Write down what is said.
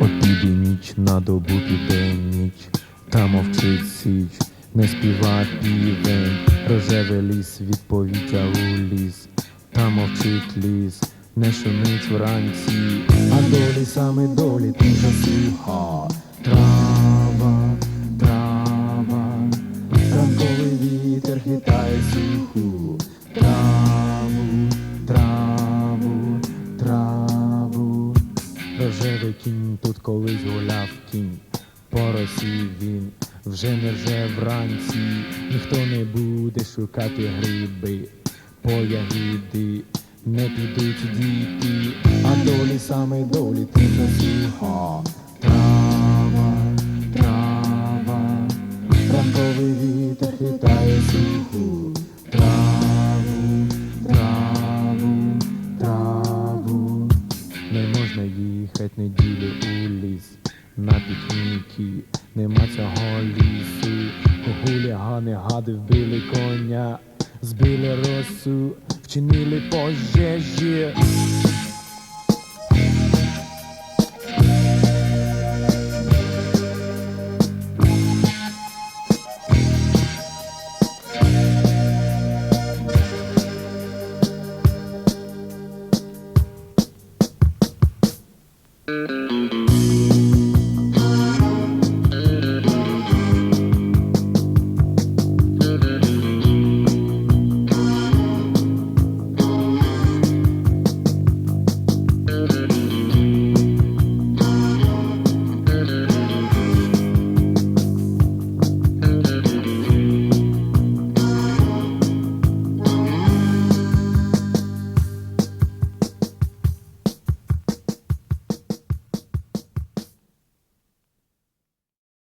От піде ніч на добу піде ніч, та мовчить січ, не співа півень, рожевий ліс від у ліс, та мовчить ліс, не шумить вранці, а долі саме долі тиха суха, трава, трава, ранковий вітер хитає суху, траву, Рожевий кінь тут колись гуляв кінь, по росі він вже не рже вранці, ніхто не буде шукати гриби, по ягіди не підуть діти, а долі саме долі тиха суха, трава, трава, ранковий вітер хитає суху, можна їхать неділю у ліс на пікніки, нема цього лісу. Гулігани гади вбили коня, збили росу, вчинили пожежі. Mm-hmm.